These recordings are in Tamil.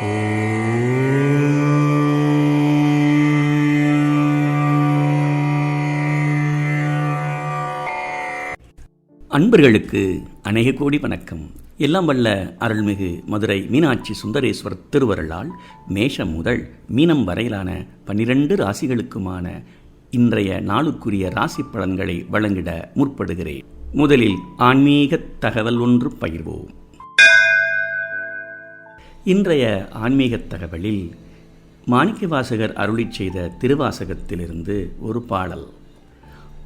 அன்பர்களுக்கு அநேக கோடி வணக்கம். எல்லாம் வல்ல அருள்மிகு மதுரை மீனாட்சி சுந்தரேஸ்வர் திருவருளால் மேஷம் முதல் மீனம் வரையிலான பன்னிரண்டு ராசிகளுக்குமான இன்றைய நாளுக்குரிய ராசி பலன்களை வழங்கிட முற்படுகிறேன். முதலில் ஆன்மீக தகவல் ஒன்று பகிர்வோம். இன்றைய ஆன்மீக தகவலில் மாணிக்கவாசகர் அருளிச் செய்த திருவாசகத்திலிருந்து ஒரு பாடல்.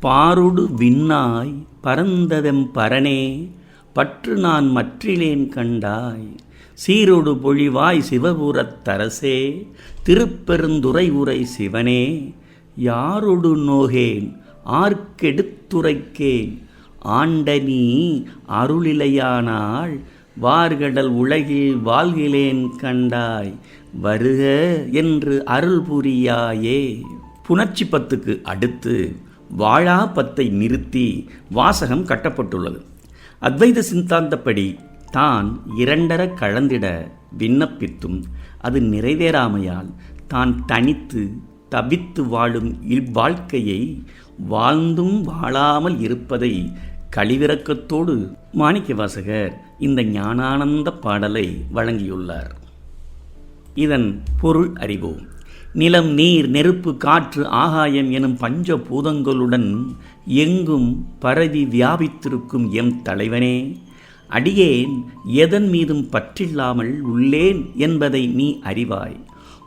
பாருடு விண்ணாய் பரந்ததெம் பரனே பற்று நான் மற்றிலேன் கண்டாய் சீரொடு பொழிவாய் சிவபுரத் தரசே திருப்பெருந்துறை உரை சிவனே யாரொடு நோகேன் ஆர்க்கெடுத்துரைக்கேன் ஆண்டனி அருளிலையானாள் வார்கடல் உலகில் வாழ்கிலேன் கண்டாய் வருக என்று அருள் புரியாயே. புணர்ச்சி பத்துக்கு அடுத்து வாழா பத்தை நிறுத்தி வாசகம் கட்டப்பட்டுள்ளது. அத்வைத சிந்தாந்தப்படி தான் இரண்டர கலந்திட விண்ணப்பித்தும் அது நிறைவேறாமையால் தான் தனித்து தவித்து வாழும் இவ்வாழ்க்கையை வாழ்ந்தும் வாழாமல் இருப்பதை கழிவிறக்கத்தோடு மாணிக்கவாசகர் இந்த ஞானானந்த பாடலை வழங்கியுள்ளார். இதன் பொருள் அறிவோம் நிலம் நீர் நெருப்பு காற்று ஆகாயம் எனும் பஞ்ச பூதங்களுடன் எங்கும் பரவி வியாபித்திருக்கும் எம் தலைவனே அடியேன் எதன் மீதும் பற்றில்லாமல் உள்ளேன் என்பதை நீ அறிவாய்.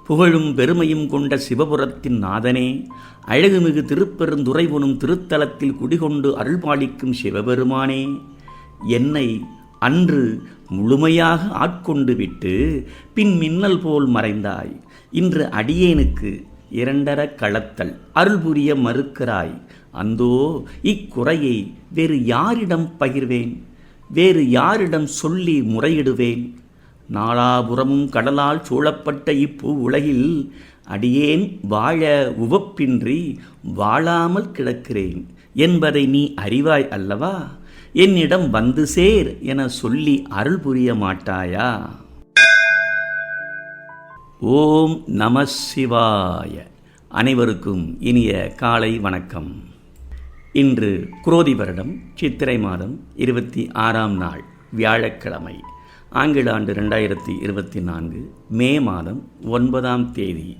புகழும் பெருமையும் கொண்ட சிவபுரத்தின் நாதனே அழகுமிகு திருப்பெருந்துறைவனும் திருத்தலத்தில் குடிகொண்டு அருள்பாலிக்கும் சிவபெருமானே என்னை அன்று முழுமையாக ஆட்கொண்டு விட்டு பின் மின்னல் போல் மறைந்தாய். இன்று அடியேனுக்கு இரண்டர களத்தல் அருள் புரிய மறுக்கிறாய். அந்தோ இக்குறையை வேறு யாரிடம் பகிர்வேன்? வேறு யாரிடம் சொல்லி முறையிடுவேன்? நாலாபுறமும் கடலால் சூழப்பட்ட இப்பூ உலகில் அடியேன் வாழ உவப்பின்றி வாழாமல் கிடக்கிறேன் என்பதை நீ அறிவாய் அல்லவா? என்னிடம் வந்து சேர் என சொல்லி அருள் புரிய மாட்டாயா? ஓம் நம சிவாய. அனைவருக்கும் இனிய காலை வணக்கம். இன்று குரோதி வருடம் சித்திரை மாதம் இருபத்தி ஆறாம் நாள் வியாழக்கிழமை. ஆங்கில ஆண்டு ரெண்டாயிரத்தி இருபத்தி நான்கு மே மாதம் ஒன்பதாம் தேதி.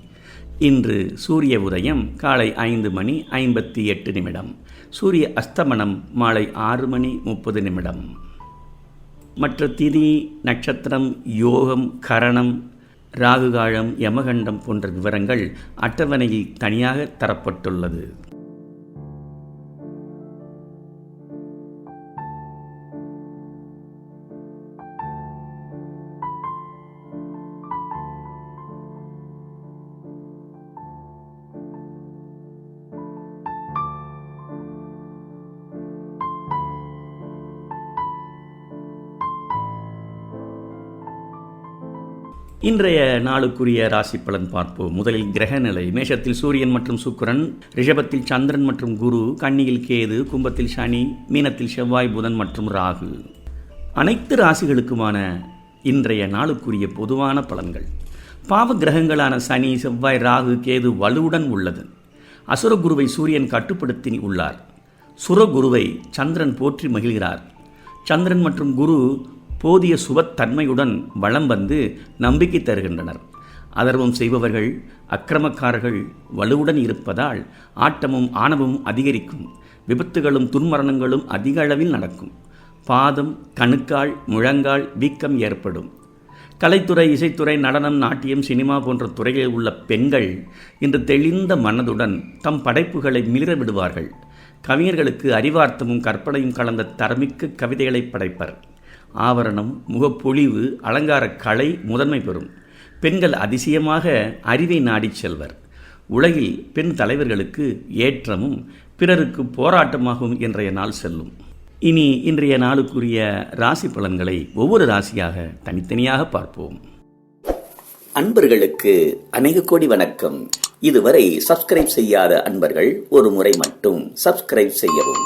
இன்று சூரிய உதயம் காலை ஐந்து மணி ஐம்பத்தி எட்டு நிமிடம். சூரிய அஸ்தமனம் மாலை ஆறு மணி முப்பது நிமிடம். மற்ற திதி நட்சத்திரம் யோகம் கரணம் ராகுகாலம் யமகண்டம் போன்ற விவரங்கள் அட்டவணையில் தனியாக தரப்பட்டுள்ளது. இன்றைய நாளுக்குரிய ராசி பலன் பார்ப்போம். முதலில் கிரகநிலை மேஷத்தில் சூரியன் மற்றும் சுக்கரன் ரிஷபத்தில் சந்திரன் மற்றும் குரு கன்னியில் கேது கும்பத்தில் சனி மீனத்தில் செவ்வாய் புதன் மற்றும் ராகு. அனைத்து ராசிகளுக்குமான இன்றைய நாளுக்குரிய பொதுவான பலன்கள். பாவ கிரகங்களான சனி செவ்வாய் ராகு கேது வலுவுடன் உள்ளது. அசுரகுருவை சூரியன் கட்டுப்படுத்தி உள்ளார். சுரகுருவை சந்திரன் போற்றி மகிழ்கிறார். சந்திரன் மற்றும் குரு போதிய சுபத்தன்மையுடன் வளம் வந்து நம்பிக்கை தருகின்றனர். அதர்வம் செய்பவர்கள் அக்கிரமக்காரர்கள் வலுவுடன் இருப்பதால் ஆட்டமும் ஆணவமும் அதிகரிக்கும். விபத்துகளும் துன்மரணங்களும் அதிக அளவில் நடக்கும். பாதம் கணுக்கால் முழங்கால் வீக்கம் ஏற்படும். கலைத்துறை இசைத்துறை நடனம் நாட்டியம் சினிமா போன்ற துறைகளில் உள்ள பெண்கள் இன்று தெளிந்த மனதுடன் தம் படைப்புகளை மிளிர விடுவார்கள். கவிஞர்களுக்கு அறிவார்த்தமும் கற்பனையும் கலந்த தரமிக்க கவிதைகளை படைப்பர். ஆவரணம் முகப்பொழிவு அலங்கார கலை முதன்மை பெறும். பெண்கள் அதிசயமாக அறிவை நாடிச் செல்வர். உலகில் பெண் தலைவர்களுக்கு ஏற்றமும் பிறருக்கு போராட்டமாகும் இன்றைய நாள் செல்லும். இனி இன்றைய நாளுக்குரிய ராசி பலன்களை ஒவ்வொரு ராசியாக தனித்தனியாக பார்ப்போம். அன்பர்களுக்கு அநேக கோடி வணக்கம். இதுவரை சப்ஸ்கிரைப் செய்யாத அன்பர்கள் ஒரு முறை மட்டும் சப்ஸ்கிரைப் செய்யவும்.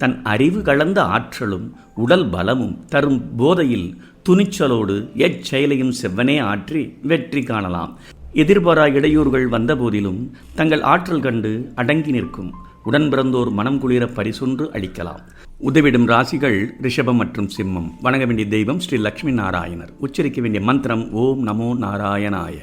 தன் அறிவு கலந்த ஆற்றலும் உடல் பலமும் தரும் போதையில் துணிச்சலோடு எச்செயலையும் செவ்வனே ஆற்றி வெற்றி காணலாம். எதிர்பாரா இடையூறுகள் வந்தபோதிலும் தங்கள் ஆற்றல் கண்டு அடங்கி நிற்கும். உடன் பிறந்தோர் மனம் குளிர பரிசொன்று அளிக்கலாம். உதவிடும் ராசிகள் ரிஷபம் மற்றும் சிம்மம். வணங்க வேண்டிய தெய்வம் ஸ்ரீ லக்ஷ்மி நாராயணர். உச்சரிக்க வேண்டிய மந்திரம் ஓம் நமோ நாராயணாய.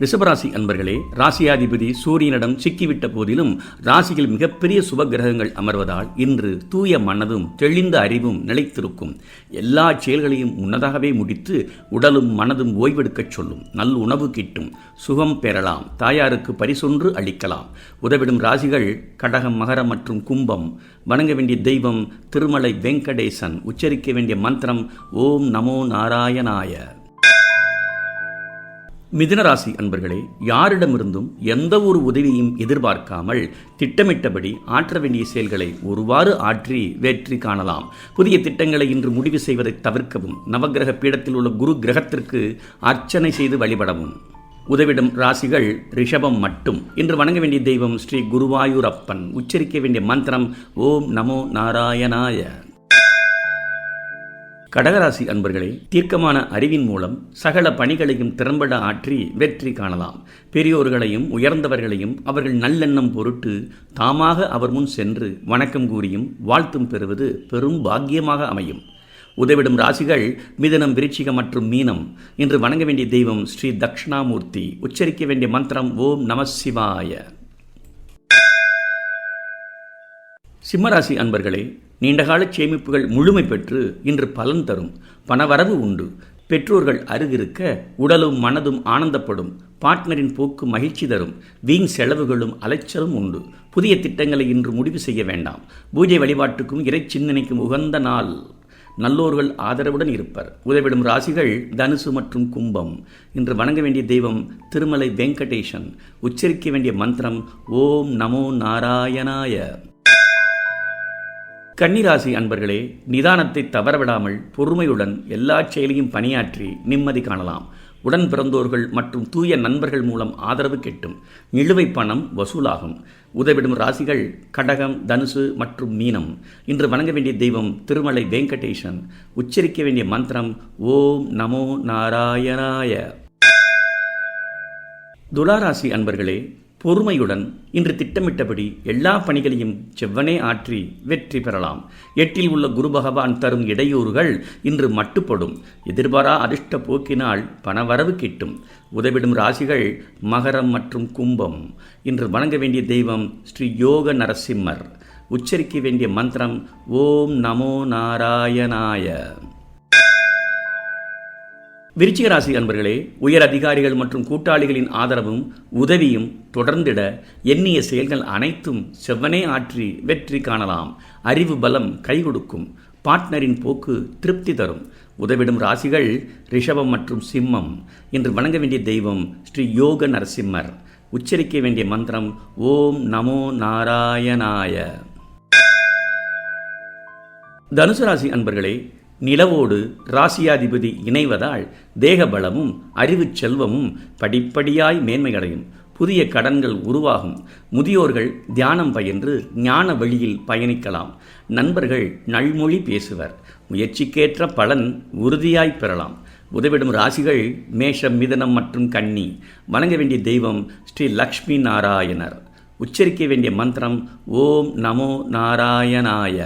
ரிஷபராசி அன்பர்களே ராசியாதிபதி சூரியனிடம் சிக்கிவிட்ட போதிலும் ராசியில் மிகப்பெரிய சுபகிரகங்கள் அமர்வதால் இன்று தூய மனதும் தெளிந்த அறிவும் நிலைத்திருக்கும். எல்லா செயல்களையும் முன்னதாகவே முடித்து உடலும் மனதும் ஓய்வெடுக்கச் சொல்லும். நல் உணவு கிட்டும். சுகம் பெறலாம். தாயாருக்கு பரிசொன்று அளிக்கலாம். உதவிடும் ராசிகள் கடகம் மகரம் மற்றும் கும்பம். வணங்க வேண்டிய தெய்வம் திருமலை வெங்கடேசன். உச்சரிக்க வேண்டிய மந்திரம் ஓம் நமோ நாராயணாய. மிதுனராசி அன்பர்களே யாரிடமிருந்தும் எந்த ஒரு உதவியும் எதிர்பார்க்காமல் திட்டமிட்டபடி ஆற்ற வேண்டிய செயல்களை ஒருவாறு ஆற்றி வெற்றி காணலாம். புதிய திட்டங்களை இன்று முடிவு செய்வதை தவிர்க்கவும் நவகிரக பீடத்தில் உள்ள குரு கிரகத்திற்கு அர்ச்சனை செய்து வழிபடவும். உதவிடும் ராசிகள் ரிஷபம் மட்டும். இன்று வணங்க வேண்டிய தெய்வம் ஸ்ரீ குருவாயூரப்பன். உச்சரிக்க வேண்டிய மந்திரம் ஓம் நமோ நாராயணாய. கடகராசி அன்பர்களே தீர்க்கமான அறிவின் மூலம் சகல பணிகளையும் திறம்பட ஆற்றி வெற்றி காணலாம். பெரியோர்களையும் உயர்ந்தவர்களையும் அவர்கள் நல்லெண்ணம் பொருட்டு தாமாக அவர் முன் சென்று வணக்கம் கூறியும் வாழ்த்தும் பெறுவது பெரும் பாக்கியமாக அமையும். உதவிடும் ராசிகள் மிதனம் விருச்சிகம் மற்றும் மீனம். இன்று வணங்க வேண்டிய தெய்வம் ஸ்ரீ தக்ஷணாமூர்த்தி உச்சரிக்க வேண்டிய மந்திரம் ஓம் நம சிவாய. சிம்மராசி அன்பர்களே நீண்டகால சேமிப்புகள் முழுமை பெற்று இன்று பலன் தரும். பணவரவு உண்டு. பெற்றோர்கள் அருகிருக்க உடலும் மனதும் ஆனந்தப்படும். பார்ட்னரின் போக்கு மகிழ்ச்சி தரும். வீண் செலவுகளும் அலைச்சலும் உண்டு. புதிய திட்டங்களை இன்று முடிவு செய்ய வேண்டாம். பூஜை வழிபாட்டுக்கும் இறை சிந்தனைக்கும் உகந்த நாள். நல்லோர்கள் ஆதரவுடன் இருப்பர். உதவிடும் ராசிகள் தனுசு மற்றும் கும்பம். இன்று வணங்க வேண்டிய தெய்வம் திருமலை வெங்கடேசன். உச்சரிக்க வேண்டிய மந்திரம் ஓம் நமோ நாராயணாய. கன்னிராசி அன்பர்களே நிதானத்தை தவறவிடாமல் பொறுமையுடன் எல்லா செயலையும் பணியாற்றி நிம்மதி காணலாம். உடன் பிறந்தோர்கள் மற்றும் தூய நண்பர்கள் மூலம் ஆதரவு கெட்டும். நிலுவை பணம் வசூலாகும். உதவிடும் ராசிகள் கடகம் தனுசு மற்றும் மீனம். இன்று வணங்க வேண்டிய தெய்வம் திருமலை வெங்கடேசன். உச்சரிக்க வேண்டிய மந்திரம் ஓம் நமோ நாராயணாய. துளாராசி அன்பர்களே பொறுமையுடன் இன்று திட்டமிட்டபடி எல்லா பணிகளையும் செவ்வனே ஆற்றி வெற்றி பெறலாம். எட்டில் உள்ள குரு பகவான் தரும் இடையூறுகள் இன்று மட்டுப்படும். எதிர்பாரா அதிர்ஷ்ட போக்கினால் பணவரவு கிட்டும். உதவிடும் ராசிகள் மகரம் மற்றும் கும்பம். இன்று வணங்க வேண்டிய தெய்வம் ஸ்ரீ யோக நரசிம்மர். உச்சரிக்க வேண்டிய மந்திரம் ஓம் நமோ நாராயணாய. விருச்சிக ராசி அன்பர்களே உயர் அதிகாரிகள் மற்றும் கூட்டாளிகளின் ஆதரவும் உதவியும் தொடர்ந்திட எண்ணிய செயல்கள் அனைத்தும் செவ்வனே ஆற்றி வெற்றி காணலாம். அறிவு பலம் கை கொடுக்கும். பார்ட்னரின் போக்கு திருப்தி தரும். உதவிடும் ராசிகள் ரிஷபம் மற்றும் சிம்மம். இன்று வணங்க வேண்டிய தெய்வம் ஸ்ரீ யோக நரசிம்மர். உச்சரிக்க வேண்டிய மந்திரம் ஓம் நமோ நாராயணாய. தனுசு ராசி அன்பர்களே நிலவோடு ராசியாதிபதி இணைவதால் தேக பலமும் அறிவு செல்வமும் படிப்படியாய் மேன்மையடையும். புதிய கடன்கள் உருவாகும். முதியோர்கள் தியானம் பயின்று ஞான வழியில் பயணிக்கலாம். நண்பர்கள் நல்மொழி பேசுவர். முயற்சிக்கேற்ற பலன் உறுதியாய் பெறலாம். உதவிடும் ராசிகள் மேஷம் மிதனம் மற்றும் கன்னி. வணங்க வேண்டிய தெய்வம் ஸ்ரீ லக்ஷ்மி நாராயணர். உச்சரிக்க வேண்டிய மந்திரம் ஓம் நமோ நாராயணாய.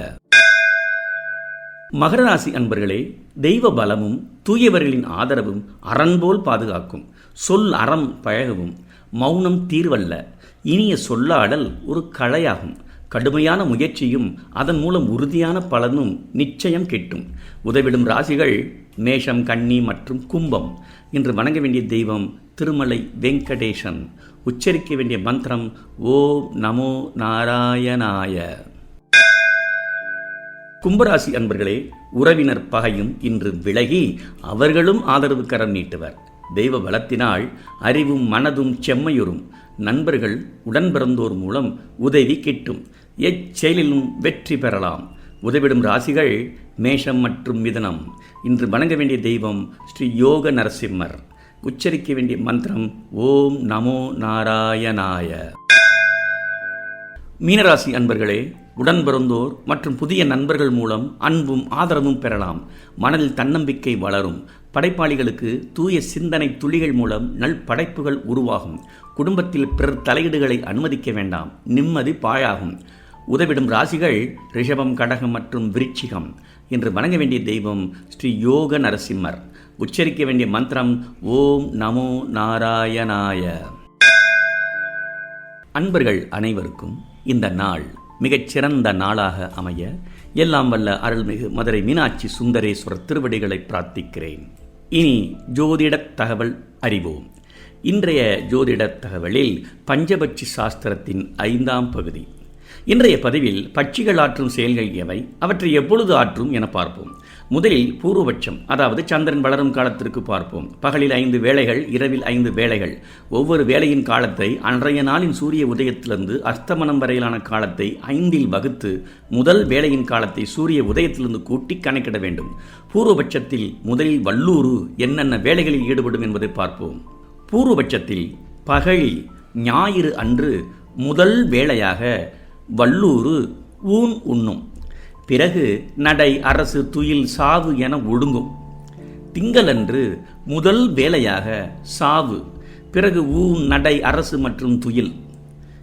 மகர ராசி அன்பர்களே தெய்வ பலமும் தூயவர்களின் ஆதரவும் அறன்போல் பாதுகாக்கும். சொல் அறம் பழகவும் மௌனம் தீர்வல்ல. இனிய சொல்லாடல் ஒரு கலையாகும். கடுமையான முயற்சியும் அதன் மூலம் உறுதியான பலனும் நிச்சயம் கிட்டும். உதவிடும் ராசிகள் மேஷம் கன்னி மற்றும் கும்பம். இன்று வணங்க வேண்டிய தெய்வம் திருமலை வெங்கடேசன். உச்சரிக்க வேண்டிய மந்திரம் ஓம் நமோ நாராயணாய. கும்பராசி அன்பர்களே உறவினர் பகையும் இன்று விலகி அவர்களும் ஆதரவு கரம் நீட்டுவர். தெய்வ பலத்தினால் அறிவும் மனதும் செம்மையுறும். நண்பர்கள் உடன் பிறந்தோர் மூலம் உதவி கிட்டும். எச்செயலிலும் வெற்றி பெறலாம். உதவிடும் ராசிகள் மேஷம் மற்றும் மிதனம். இன்று வணங்க வேண்டிய தெய்வம் ஸ்ரீ யோக நரசிம்மர். உச்சரிக்க வேண்டிய மந்திரம் ஓம் நமோ நாராயணாய. மீனராசி அன்பர்களே உடன்பிறந்தோர் மற்றும் புதிய நண்பர்கள் மூலம் அன்பும் ஆதரவும் பெறலாம். மனதில் தன்னம்பிக்கை வளரும். படைப்பாளிகளுக்கு தூய சிந்தனை துளிகள் மூலம் நல் படைப்புகள் உருவாகும். குடும்பத்தில் பிறர் தலையீடுகளை அனுமதிக்க வேண்டாம். நிம்மதி பாழாகும். உதவிடும் ராசிகள் ரிஷபம் கடகம் மற்றும் விருச்சிகம். என்று வணங்க வேண்டிய தெய்வம் ஸ்ரீ யோக நரசிம்மர். உச்சரிக்க வேண்டிய மந்திரம் ஓம் நமோ நாராயணாய. அன்பர்கள் அனைவருக்கும் இந்த நாள் மிகச் சிறந்த நாளாக அமைய எல்லாம் வல்ல அருள்மிகு மதுரை மீனாட்சி சுந்தரேஸ்வரர் திருவடிகளை பிரார்த்திக்கிறேன். இனி ஜோதிடத் தகவல் அறிவோம். இன்றைய ஜோதிடத் தகவலில் பஞ்சபட்சி சாஸ்திரத்தின் ஐந்தாம் பகுதி. இன்றைய பதிவில் பட்சிகள் ஆற்றும் செயல்கள் எவை? அவற்றை எப்பொழுது ஆற்றும் என பார்ப்போம். முதலில் பூர்வபட்சம் அதாவது சந்திரன் வளரும் காலத்திற்கு பார்ப்போம். பகலில் ஐந்து வேளைகள் இரவில் ஐந்து வேளைகள். ஒவ்வொரு வேளையின் காலத்தை அன்றைய நாளின் சூரிய உதயத்திலிருந்து அஸ்தமனம் வரையிலான காலத்தை ஐந்தில் வகுத்து முதல் வேளையின் காலத்தை சூரிய உதயத்திலிருந்து கூட்டி கணக்கிட வேண்டும். பூர்வபட்சத்தில் முதலில் வல்லூறு என்னென்ன வேலைகளில் ஈடுபடும் என்பதை பார்ப்போம். பூர்வபட்சத்தில் பகலில் ஞாயிறு அன்று முதல் வேளையாக வல்லூறு ஊன் உண்ணும். பிறகு நடை அரசு துயில் சாவு என ஒடுங்கும். திங்களன்று முதல் வேலையாக சாவு பிறகு ஊன் நடை அரசு மற்றும் துயில்.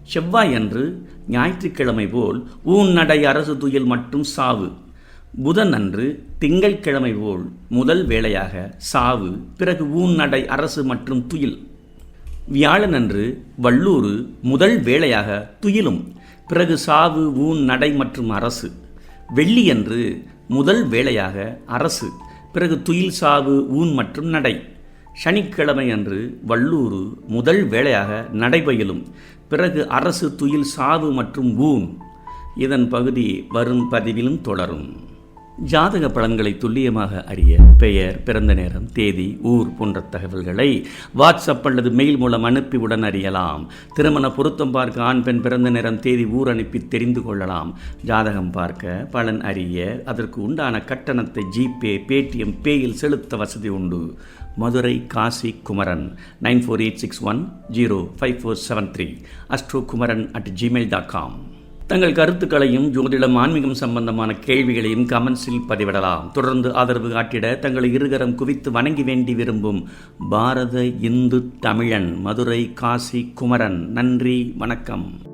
செவ்வாய் அன்று ஞாயிற்றுக்கிழமை போல் ஊன் நடை அரசு துயில் மற்றும் சாவு. புதன் அன்று திங்கட்கிழமை போல் முதல் வேளையாக சாவு பிறகு ஊன் நடை அரசு மற்றும் துயில். வியாழன் அன்று முதல் வேளையாக துயிலும் பிறகு சாவு ஊன் நடை மற்றும் அரசு. வெள்ளியன்று முதல் வேளையாக அரசு பிறகு துயில் சாவு ஊன் மற்றும் நடை. சனிக்கிழமை அன்று வள்ளூர் முதல் வேளையாக நடைபயிலும் பிறகு அரசு துயில் சாவு மற்றும் ஊன். இதன் பகுதி வரும் பதிவிலும் தொடரும். ஜாதக பலன்களை துல்லியமாக அறிய பெயர் பிறந்த நேரம் தேதி ஊர் போன்ற தகவல்களை வாட்ஸ்அப் அல்லது மெயில் மூலம் அனுப்பி உடன் அறியலாம். திருமண பொருத்தம் பார்க்க ஆண் பெண் பிறந்த நேரம் தேதி ஊர் அனுப்பி தெரிந்து கொள்ளலாம். ஜாதகம் பார்க்க பலன் அறிய அதற்கு உண்டான கட்டணத்தை ஜிபே பேடிஎம் பேயில் செலுத்த வசதி உண்டு. Madurai Kasi Kumaran nine four eight six one zero five four seven three astro Kumaran at Gmail dot com. தங்கள் கருத்துக்களையும் ஜோதிடம் ஆன்மீகம் சம்பந்தமான கேள்விகளையும் கமெண்ட்ஸில் பதிவிடலாம். தொடர்ந்து ஆதரவு காட்டிட தங்களை இருகரம் குவித்து வணங்கி வேண்டி விரும்பும் பாரத இந்து தமிழன் மதுரை காசி குமரன். நன்றி வணக்கம்.